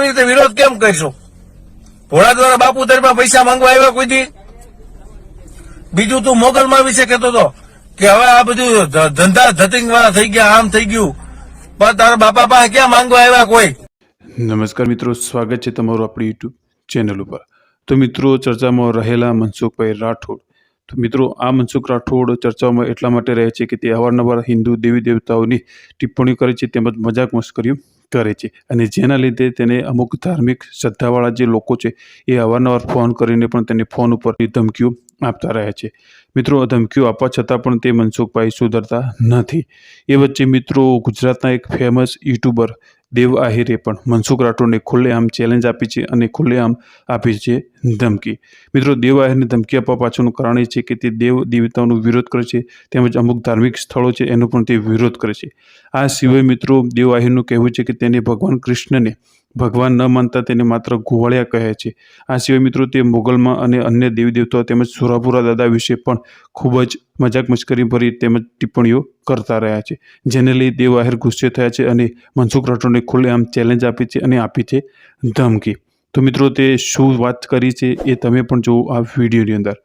આવી રીતે વિરોધ કેમ કરશો? ભોળા દ્વારા બાપુ દરમાં પૈસા માંગવા આવ્યા કોઈથી બીજું તું મોગલમાં વિશે કહેતો હતો કે હવે આ બધું ધંધા ધતિંગ વાળા થઈ ગયા, આમ થઈ ગયું. પણ તારા બાપા પાસે ક્યાં માંગવા આવ્યા કોઈ? નમસ્કાર મિત્રો, સ્વાગત છે તમારું આપણી યુટ્યુબ ચેનલ ઉપર. તો મિત્રો, ચર્ચામાં રહેલા મનસુખભાઈ રાઠોડ. તો મિત્રો, આ મનસુખ રાઠોડ ચર્ચામાં એટલા માટે રહે છે કે તે અવારનવાર હિન્દુ દેવી દેવતાઓની ટિપ્પણી કરે છે, તેમજ મજાક મસ્કરીઓ કરે છે. અને જેના લીધે તેને અમુક ધાર્મિક શ્રદ્ધાવાળા જે લોકો છે, એ અવારનવાર ફોન કરીને પણ તેને ફોન ઉપર ધમકીઓ આપતા રહે છે. મિત્રો ધમકીઓ આપવા છતાં પણ તે મનસુખભાઈ સુધરતા નથી. એ વચ્ચે મિત્રો ગુજરાતના એક ફેમસ યુટ્યુબર દેવ આહિરે પણ મનસુખ રાઠોડને ખુલ્લેઆમ ચેલેન્જ આપી છે અને ખુલ્લેઆમ આપી છે ધમકી. મિત્રો, દેવ આહિરને ધમકી આપવા પાછળનું કારણ એ છે કે તે દેવ દેવતાઓનો વિરોધ કરે છે, તેમજ અમુક ધાર્મિક સ્થળો છે એનો પણ તે વિરોધ કરે છે. આ સિવાય મિત્રો, દેવ આહિરનું કહેવું છે કે તેને ભગવાન કૃષ્ણને ભગવાન ન માનતા તેને માત્ર ગોવાળિયા કહે છે. આ સિવાય મિત્રો તે મોગલમાં અને અન્ય દેવી દેવતાઓ તેમજ સુરાપુરા દાદા વિશે પણ ખૂબ જ મજાક મશ્કરી ભરી તેમજ ટિપ્પણીઓ કરતા રહ્યા છે, જેને લઈ દેવ આહિર ગુસ્સે થયા છે અને મનસુખ રાઠોડને ખુલ્લેઆમ ચેલેન્જ આપી છે અને આપી છે ધમકી. તો મિત્રો તે શું વાત કરી છે એ તમે પણ જુઓ આ વિડીયોની અંદર.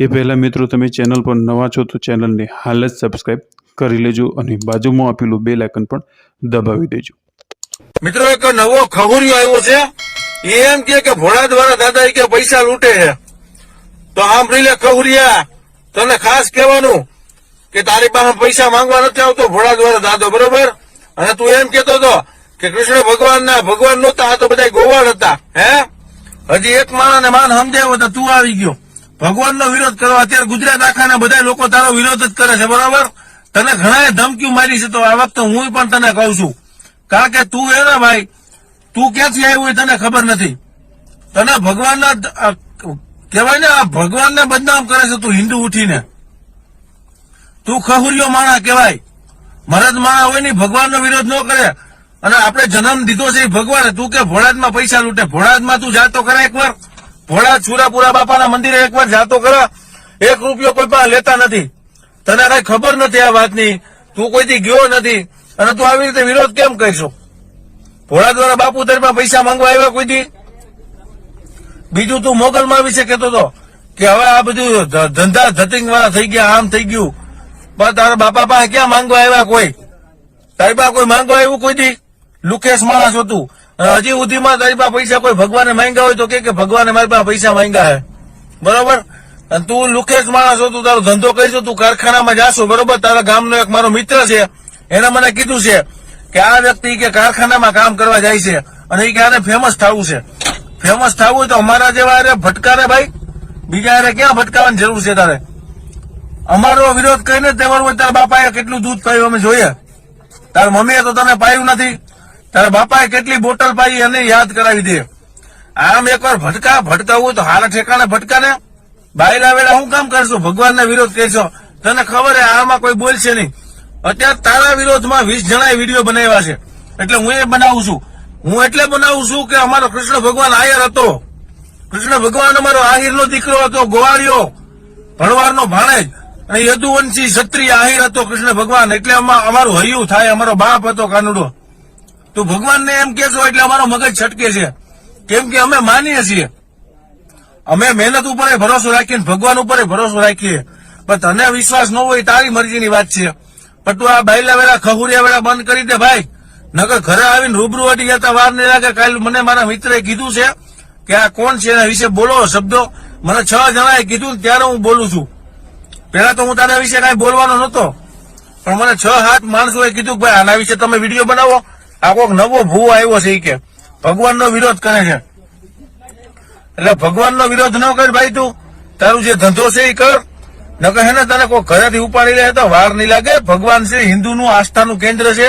એ પહેલાં મિત્રો તમે ચેનલ પર નવા છો તો ચેનલને હાલ જ સબસ્ક્રાઈબ કરી લેજો અને બાજુમાં આપેલું બે લાઇકન પણ દબાવી દેજો. મિત્રો, એક નવો ખગુરિયો આવ્યો છે. એ એમ કે કે ભોળા દ્વારા દાદા કે પૈસા લૂંટે છે. તો આમ લે ખગુરિયા તને ખાસ કહેવાનું કે તારી પાસે પૈસા માંગવા નથી આવતો, ભોળા દ્વારા દાદો, બરોબર? અને તું એમ કેતો હતો કે કૃષ્ણ ભગવાન ના ભગવાન નહોતા, આ તો બધા ગોવાળ હતા, હે? હજી એક માણસ માન સમજાવ્યો તો તું આવી ગયો. ભગવાનનો વિરોધ કરવા અત્યારે ગુજરાત આખાના બધા લોકો તારો વિરોધ જ કરે છે, બરાબર? તને ઘણા ધમકીઓ મારી છે, તો આ વખતે હું પણ તને કહું છું. કારણ કે તું એ ને ભાઈ, તું ક્યાંથી આવ્યું હોય તને ખબર નથી. તને ભગવાનના કહેવાય ને, આ ભગવાનને બદનામ કરે છે તું હિન્દુ ઉઠીને. તું ખહુરિયો માણા કહેવાય. મરદ માણા હોય નહીં, ભગવાનનો વિરોધ ન કરે. અને આપણે જન્મ દીધો છે ભગવાન. તું કે ભોળાદમાં પૈસા લૂંટે. ભોળાદમાં તું જાતો કરે એકવાર. ભોળાદ છુરાપુરા બાપાના મંદિરે એકવાર જાતો કરે. એક રૂપિયો કોઈ પણ લેતા નથી. તને કઈ ખબર નથી આ વાતની. તું કોઈથી ગયો નથી. અને તું આવી રીતે વિરોધ કેમ કરશો? ભોળા દ્વારા બાપુ તરફમાં પૈસા માંગવા આવ્યા કોઈ દી? બીજું તું મોગલમાં વિશે કહેતો હતો કે હવે આ બધું ધંધા ધતિંગ વાળા થઈ ગયા, આમ થઈ ગયું. પણ તારા બાપા પાસે ક્યાં માંગવા આવ્યા કોઈ? તારી પાસે કોઈ માંગવા આવ્યું કોઈ દી? લુકેશ માણસ હતું. હજી સુધીમાં તારી પાસે કોઈ ભગવાને માંગ્યા હોય તો કે ભગવાને મારી પાસે પૈસા માંગ્યા હે? બરોબર? તું લુકેશ માણસ હતું તારો ધંધો કરીશું તું કારખાનામાં જાશો, બરોબર? તારા ગામનો એક મારો મિત્ર છે. એને મને કીધું છે કે આ વ્યક્તિ કે કારખાનામાં કામ કરવા જાય છે અને એ ફેમસ થવું છે. ફેમસ થવું તો અમારા જેવા અરે ભટકારે ભાઈ. બીજા અરે ક્યાં ભટકાવાની જરૂર છે તારે? અમારો વિરોધ કરીને હોય તારા બાપાએ કેટલું દૂધ પાયું અમે જોઈએ. તારા મમ્મીએ તો તને પાયું નથી. તારા બાપાએ કેટલી બોટલ પાઈ એને યાદ કરાવી દે. આમ એકવાર ભટકા ભટકાવું તો હારા ઠેકાણે ભટકાને. બાયલા વેળા હું કામ કરશું? ભગવાનને વિરોધ કરશો? તને ખબર હે, આમાં કોઈ બોલશે નહીં. અત્યારે તારા વિરોધમાં વીસ જણાએ વીડિયો બનાવ્યા છે. એટલે હું એ બનાવું છું. હું એટલે બનાવું છું કે અમારો કૃષ્ણ ભગવાન આયર હતો. કૃષ્ણ ભગવાન અમારો આહિરનો દીકરો હતો, ગોવાળિયો. ભણવારનો ભાણેજ. અને યદુવંશી ક્ષત્રિય આહિર હતો કૃષ્ણ ભગવાન. એટલે અમા- અમારું હૈયું થાય, અમારો બાપ હતો કાનુડો. તો ભગવાનને એમ કેશો એટલે અમારો મગજ છટકે છે. કેમ કે અમે માનીએ છીએ. અમે મહેનત ઉપર ભરોસો રાખીએ ભગવાન ઉપર ભરોસો રાખીએ. પણ તને વિશ્વાસ ન હોય તારી મરજીની વાત છે. પણ તું આ બાયલા વેલા ખહુરિયા વેલા બંધ કરી દે ભાઈ. નકર ઘરે આવીને રૂબરૂ અટી જતા વાર નહીં લાગે. કાલ મને મારા મિત્રે કીધું છે કે આ કોણ છે એના વિશે બોલો શબ્દો. મને છ જણાએ કીધું ત્યારે હું બોલું છું. પેલા તો હું તારા વિશે કઈ બોલવાનો નતો પણ મને છ હાથ માણસોએ કીધું કે ભાઈ, આના વિશે તમે વીડિયો બનાવો. આ કોઈક નવો ભૂ આવ્યો છે કે. ભગવાનનો વિરોધ કરે છે. એટલે ભગવાનનો વિરોધ ન કર ભાઈ તું. તારું જે ધંધો છે એ કર. નકર હે ને તને કોઈ ઘરેથી ઉપાડી લે તો વાર નહીં લાગે. ભગવાન શ્રી હિન્દુનું આસ્થાનું કેન્દ્ર છે.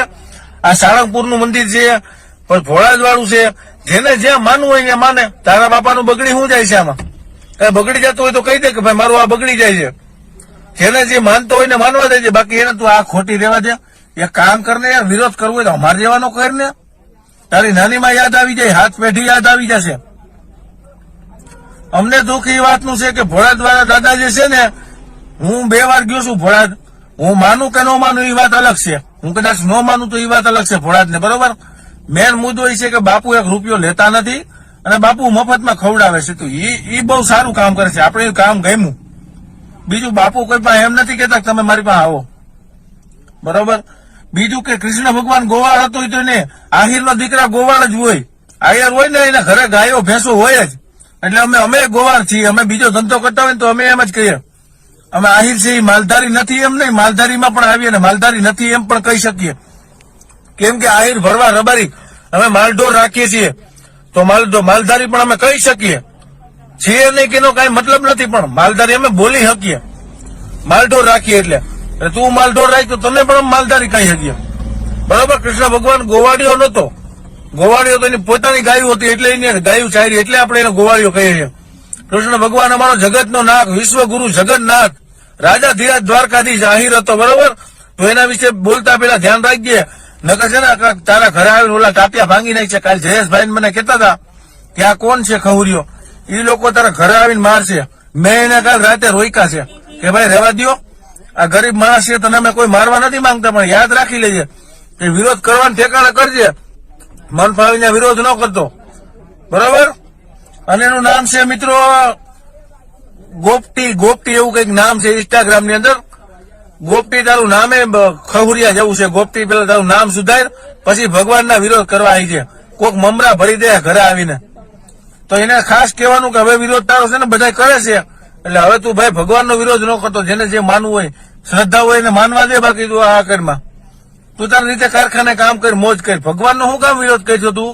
આ સાળંગપુરનું મંદિર છે. પણ ભોળાજ વાળું છે. જેને જ્યાં માનવું હોય ત્યાં માને. તારા બાપાનું બગડી શું જાય છે આમાં? કઈ બગડી જતું હોય તો કહી દે કે ભાઈ, મારું આ બગડી જાય છે. જેને જે માનતો હોય ને માનવા દેજે. બાકી એને તું આ ખોટી રહેવા દે. એ કામ કરને, યાર, વિરોધ કરવો હોય તો અમારે જેવાનો કરીને તારી નાનીમાં યાદ આવી જાય, હાથ પેઢી યાદ આવી જશે. અમને દુઃખ એ વાતનું છે કે ભોળા દ્વારા દાદા જે છે ને હું બે વાર ગયો છું ભોળાદ. હું માનું કે ન માનું એ વાત અલગ છે. હું કદાચ ન માનું તો એ વાત અલગ છે ભોળાદને, બરોબર? મેન મુદ્દો એ છે કે બાપુ એક રૂપિયો લેતા નથી અને બાપુ મફતમાં ખવડાવે છે. તો એ બહુ સારું કામ કરે છે. આપણે કામ ગમ્યું. બીજું બાપુ કોઈ પણ એમ નથી કેતા તમે મારી પાસે આવો. બરોબર? બીજું કે કૃષ્ણ ભગવાન ગોવાળ હતો તો એને આહિરનો દીકરા ગોવાળ જ હોય. આહિર હોય ને એના ઘરે ગાયો, ભેંસો હોય જ. એટલે અમે અમે ગોવાળ છીએ. અમે બીજો ધંધો કરતા હોય તો અમે એમ જ કહીએ. અમે આહિર છે એ માલધારી નથી એમ નહીં, માલધારીમાં પણ આવીએ ને માલધારી નથી એમ પણ કહી શકીએ. કેમ કે આહિર ભરવા રબારી, અમે માલઢોર રાખીએ છીએ. તો માલ માલધારી પણ અમે કહી શકીએ. છીએ નહીં કે એનો કઈ મતલબ નથી, પણ માલધારી અમે બોલી શકીએ. માલઢોર રાખીએ એટલે. એટલે તું માલઢોર રાખ તો તને પણ માલધારી કહી શકીએ. બરાબર? કૃષ્ણ ભગવાન ગોવાળીઓ નતો ગોવાળીઓ તો એની પોતાની ગાયું હતી, એટલે એને ગાયું ચારી એટલે આપણે એને ગોવાળીઓ કહીએ છીએ. કૃષ્ણ ભગવાન અમારો જગતનો નાથ વિશ્વગુરુ જગન્નાથ. રાજા ધીરાજ દ્વારકાધીશ આહિર હતો, બરોબર? તો એના વિશે બોલતા પેલા ધ્યાન રાખજે. નકર છે ને તારા ઘરે આવીને ઓલા ટાપિયા ભાંગી નાખશે. કાલ જયેશભાઈ મને કહેતા હતા કે આ કોણ છે ખવરીઓ એ લોકો તારા ઘરે આવીને મારશે. મેં એને કાલ રાતે રોયકા છે કે ભાઈ રહેવા દ્યો. આ ગરીબ માણસ છે, તને અમે કોઈ મારવા નથી માંગતા, પણ યાદ રાખી લેજે કે વિરોધ કરવાનો ઠેકાણે કરજે. મન ફાવીને વિરોધ ન કરતો. બરોબર? અને એનું નામ છે, મિત્રો ગોપટી ગોપટી એવું કંઈક નામ છે ઇન્સ્ટાગ્રામની અંદર. ગોપટી તારું નામે ખહુરિયા જેવું છે. ગોપટી પેલા તારું નામ સુધાર, પછી ભગવાનના વિરોધ કરવા આવી છે. કોક મમરા ભરી દે ઘરે આવીને. તો એને ખાસ કહેવાનું કે હવે વિરોધ તારો છે ને બધા કરે છે. એટલે હવે તું ભાઈ ભગવાનનો વિરોધ ન કરતો, જેને જે માનવું હોય, શ્રદ્ધા હોય એને માનવા દે બાકી તું આ કરમાં તું તારી રીતે કારખાને કામ કર, મોજ કર. ભગવાનનો શું કામ વિરોધ કરશો તું?